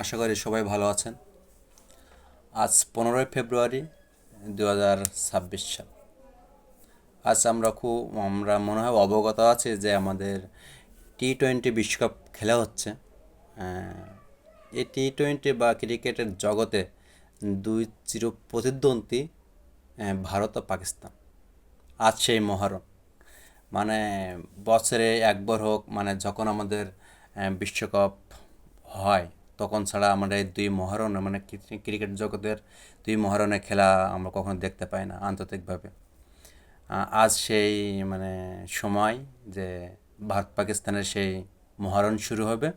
আশা করি সবাই ভালো আছেন। আজ পনেরোই ফেব্রুয়ারি দু হাজার ছাব্বিশ সাল। আজ আমরা খুব, আমরা মনে হয় অবগত আছি যে আমাদের টি টোয়েন্টি বিশ্বকাপ খেলা হচ্ছে। এই টি টোয়েন্টি বা ক্রিকেটের জগতে দুই চির প্রতিদ্বন্দ্বী ভারত ও পাকিস্তান। আজ সেই মহরণ মানে বছরে একবার হোক মানে যখন আমাদের বিশ্বকাপ হয় তখন ছাড়া আমরা এই দুই মহারণে মানে ক্রিকেট জগতের দুই মহারণে খেলা আমরা কখনো দেখতে পাই না আন্তর্জাতিকভাবে আজ সেই মানে সময় যে ভারত পাকিস্তানের সেই মহারণ শুরু হবে,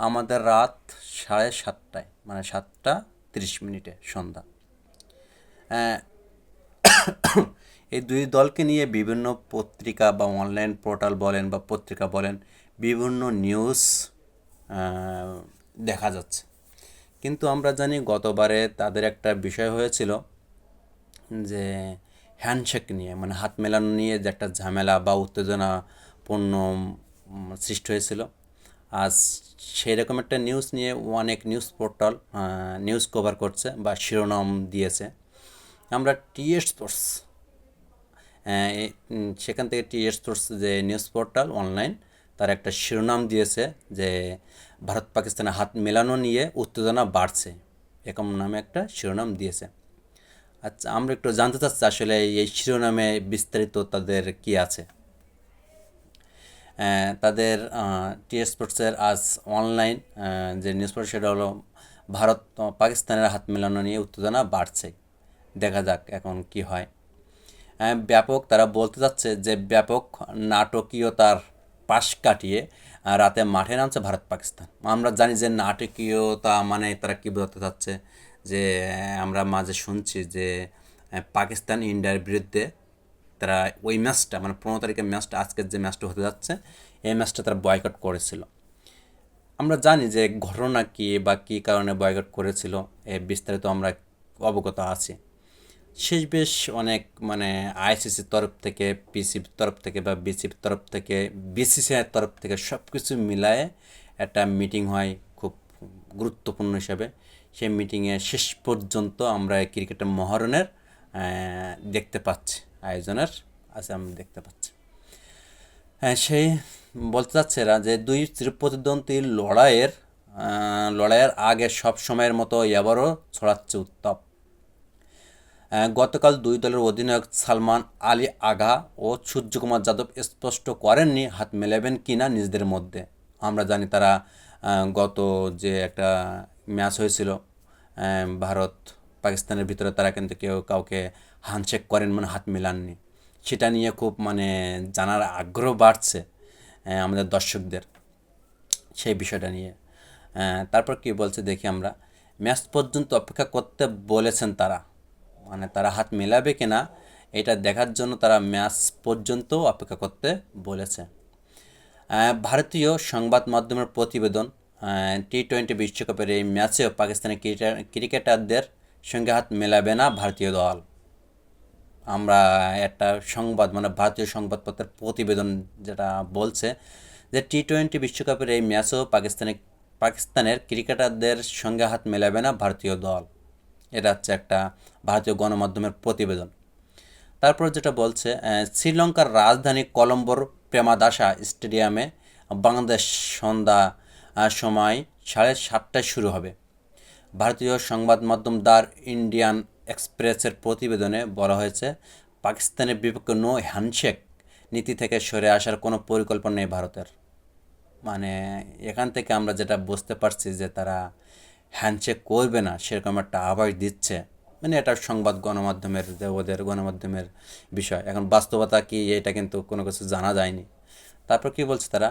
আমাদের রাত সাড়ে সাতটায় মানে সাতটা তিরিশ মিনিটে সন্ধ্যা। এই দুই দলকে নিয়ে বিভিন্ন পত্রিকা বা অনলাইন পোর্টাল বলেন বা পত্রিকা বলেন, বিভিন্ন নিউজ দেখা যাচ্ছে। কিন্তু আমরা জানি গতবারে তাদের একটা বিষয় হয়েছিল যে হ্যান্ডশেক নিয়ে মানে হাত মেলানো নিয়ে যে একটা ঝামেলা বা উত্তেজনাপূর্ণ সৃষ্টি হয়েছিল। আজ সেই রকম একটা নিউজ নিয়ে অনেক নিউজ পোর্টাল নিউজ কভার করছে বা শিরোনাম দিয়েছে। আমরা টিএস আহ, সেখান থেকে টি স্পোর্টস যে নিউজ পোর্টাল অনলাইন তার একটা শিরোনাম দিয়েছে যে ভারত পাকিস্তানের হাত মেলানো নিয়ে উত্তেজনা বাড়ছে। এরকম নামে একটা শিরোনাম দিয়েছে। আচ্ছা আমরা একটু জানতে চাচ্ছি আসলে এই শিরোনামে বিস্তারিত তাদের কি আছে? তাদের টি স্পোর্টসের আজ অনলাইন যে নিউজ পেপার সেটা হলো ভারত পাকিস্তানের হাত মেলানো নিয়ে উত্তেজনা বাড়ছে। দেখা যাক এখন কি হয়। ব্যাপক তারা বলতে চাচ্ছে যে ব্যাপক নাটকীয়তার পাশ কাটিয়ে রাতে মাঠে নামছে ভারত পাকিস্তান। আমরা জানি যে নাটকীয়তা মানে তারা কী বোঝাতে চাচ্ছে? যে আমরা মাঝে শুনছি যে পাকিস্তান ইন্ডিয়ার বিরুদ্ধে তারা ওই ম্যাচটা মানে পনেরো তারিখের ম্যাচটা, আজকের যে ম্যাচটা হতে যাচ্ছে, এই ম্যাচটা তারা বয়কট করেছিল। আমরা জানি যে ঘটনা কী বা কী কারণে বয়কট করেছিল, এ বিস্তারিত আমরা অবগত আছি। শেষ বেশ অনেক মানে আইসিসির তরফ থেকে পিসির তরফ থেকে বা বিসির তরফ থেকে বিসিসিআইয়ের তরফ থেকে সব কিছু মিলায়ে একটা মিটিং হয় খুব গুরুত্বপূর্ণ হিসাবে। সেই মিটিংয়ে শেষ পর্যন্ত আমরা ক্রিকেটের মহারণের দেখতে পাচ্ছি, আয়োজনের আছে আমরা দেখতে পাচ্ছি। হ্যাঁ সেই বলতে চাচ্ছে এরা যে দুই চিরপ্রতিদ্বন্দ্বীর লড়াইয়ের লড়াইয়ের আগে সব সময়ের মতো এবারও ছড়াচ্ছে উত্তাপ। গতকাল দুই দলের অধিনায়ক সালমান আলী আগা ও সূর্যকুমার যাদব স্পষ্ট করেননি হাত মেলাবেন কি না নিজেদের মধ্যে। আমরা জানি তারা গত যে একটা ম্যাচ হয়েছিল ভারত পাকিস্তানের ভিতরে তারা কিন্তু কেউ কাউকে হ্যান্ডশেক করেন মানে হাত মেলাননি। সেটা নিয়ে খুব মানে জানার আগ্রহ বাড়ছে আমাদের দর্শকদের সেই বিষয়টা নিয়ে। তারপর কি বলছে দেখি আমরা। ম্যাচ পর্যন্ত অপেক্ষা করতে বলেছেন তারা। মানে তারা হাত মেলাবে কিনা, এটা দেখার জন্য তারা ম্যাচ পর্যন্ত অপেক্ষা করতে বলেছে। ভারতীয় সংবাদ মাধ্যমের প্রতিবেদন টি টোয়েন্টি বিশ্বকাপের এই ম্যাচেও পাকিস্তানি ক্রিকেটার, ক্রিকেটারদের সঙ্গে হাত মেলাবে না ভারতীয় দল। আমরা একটা সংবাদ মানে ভারতীয় সংবাদপত্রের প্রতিবেদন যেটা বলছে যে টি টোয়েন্টি বিশ্বকাপের এই ম্যাচও পাকিস্তানি, পাকিস্তানের ক্রিকেটারদের সঙ্গে হাত মেলাবে না ভারতীয় দল। এটা হচ্ছে একটা ভারতীয় গণমাধ্যমের প্রতিবেদন। তারপর যেটা বলছে শ্রীলঙ্কার রাজধানী কলম্বোর প্রেমাদাসা স্টেডিয়ামে বাংলাদেশ সন্ধ্যা সময় সাড়ে সাতটায় শুরু হবে। ভারতীয় সংবাদ মাধ্যম দ্য ইন্ডিয়ান এক্সপ্রেসের প্রতিবেদনে বলা হয়েছে, পাকিস্তানের বিপক্ষে নো হ্যান্ডশেক নীতি থেকে সরে আসার কোনো পরিকল্পনা নেই ভারতের। মানে এখান থেকে আমরা যেটা বুঝতে পারছি যে তারা হ্যান্ডশেক করবে না, সেরকম একটা আভাস দিচ্ছে। মানে এটা সংবাদ গণমাধ্যমের ওদের গণমাধ্যমের বিষয়। এখন বাস্তবতা কি, এটা কিন্তু কোনো কিছু জানা যায়নি। তারপর কি বলছে তারা?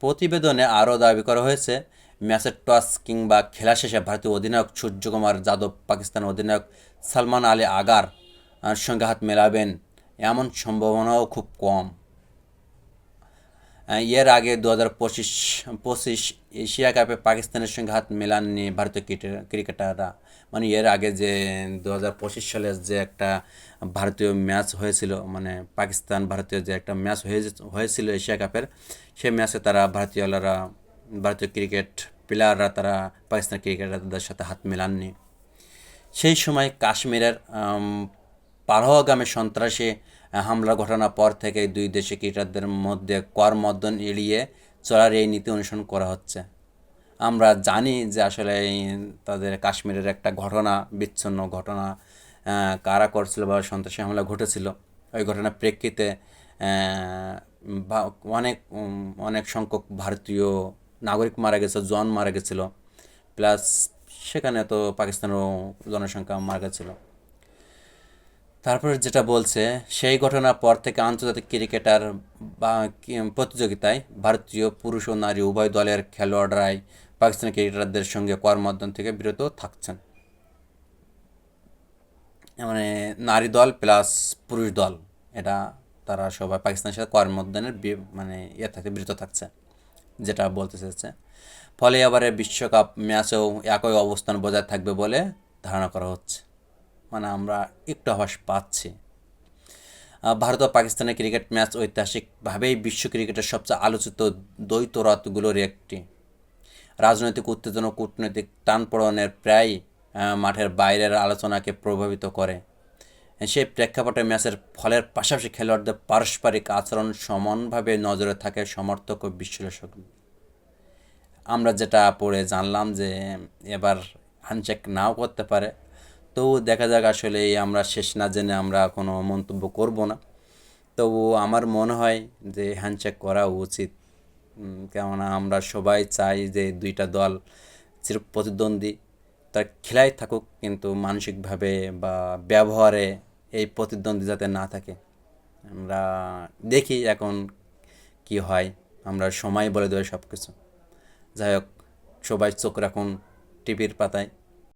প্রতিবেদনে আরও দাবি করা হয়েছে ম্যাচের টস কিংবা খেলা শেষে ভারতীয় অধিনায়ক সূর্যকুমার যাদব, পাকিস্তান অধিনায়ক সালমান আলী আগার সঙ্গে হাত মেলাবেন। এমন সম্ভাবনাও খুব কম। এর আগে দু হাজার পঁচিশ পঁচিশ এশিয়া কাপে পাকিস্তানের সঙ্গে হাত মেলাননি ভারতীয় ক্রিকেটার ক্রিকেটাররা। মানে এর আগে যে দু হাজার পঁচিশ সালে যে একটা ভারতীয় ম্যাচ হয়েছিল মানে পাকিস্তান ভারতীয় যে একটা ম্যাচ হয়ে হয়েছিল এশিয়া কাপের সেই ম্যাচে তারা ভারতীয়রা ভারতীয় ক্রিকেট প্লেয়াররা তারা পাকিস্তান ক্রিকেটারদের সাথে হাত মেলাননি। সেই সময় কাশ্মীরের আম, পারহগামে সন্ত্রাসী আহ, হামলার ঘটনার পর থেকে দুই দেশে ক্রিকেটারদের মধ্যে করমর্দন এড়িয়ে চলার এই নীতি অনুসরণ করা হচ্ছে। আমরা জানি যে আসলে তাদের কাশ্মীরের একটা ঘটনা বিচ্ছিন্ন ঘটনা কারা করছিল বা সন্ত্রাসী হামলা ঘটেছিল ওই ঘটনার প্রেক্ষিতে অনেক অনেক সংখ্যক ভারতীয় নাগরিক মারা গেছে জন মারা গেছিল প্লাস সেখানে তো পাকিস্তানেরও জনসংখ্যা মারা গেছিল। তারপরে যেটা বলছে, সেই ঘটনার পর থেকে আন্তর্জাতিক ক্রিকেটার বা প্রতিযোগিতায় ভারতীয় পুরুষ ও নারী উভয় দলের খেলোয়াড়রাই পাকিস্তানি ক্রিকেটারদের সঙ্গে করমর্দন থেকে বিরত থাকছেন। মানে নারী দল প্লাস পুরুষ দল, এটা তারা সবাই পাকিস্তানের সাথে করমর্দনের বি- মানে ইয়ে থাকতে বিরত থাকছে, যেটা বলতে চাইছে ফলে এবারে বিশ্বকাপ ম্যাচেও একই অবস্থান বজায় থাকবে বলে ধারণা করা হচ্ছে। মানে আমরা একটু আভাস পাচ্ছি। ভারত ও পাকিস্তানের ক্রিকেট ম্যাচ ঐতিহাসিকভাবেই বিশ্ব ক্রিকেটের সবচেয়ে আলোচিত দ্বৈত রাতগুলোর একটি। রাজনৈতিক উত্তেজনা কূটনৈতিক টানপোড়েনের প্রায় মাঠের বাইরের আলোচনাকে প্রভাবিত করে। সেই প্রেক্ষাপটে ম্যাচের ফলের পাশাপাশি খেলোয়াড়দের পারস্পরিক আচরণ সমানভাবে নজরে থাকে সমর্থক ও বিশ্লেষক। আমরা যেটা পড়ে জানলাম যে, এবার হ্যান্ডশেক নাও করতে পারে। তবু দেখা যাক আসলে আমরা শেষ না জেনে আমরা কোনো মন্তব্য করব না। তবু আমার মনে হয় যে হ্যান্ডশেক করা উচিত। কেননা আমরা সবাই চাই যে দুইটা দল চির প্রতিদ্বন্দ্বী তার খেলাই থাকুক কিন্তু মানসিকভাবে বা ব্যবহারে এই প্রতিদ্বন্দ্বী যাতে না থাকে। আমরা দেখি এখন কি হয়, আমরা সময় বলে দেবো সব কিছু যাই হোক, সবাই চোখ রাখুন টিভির পাতায়।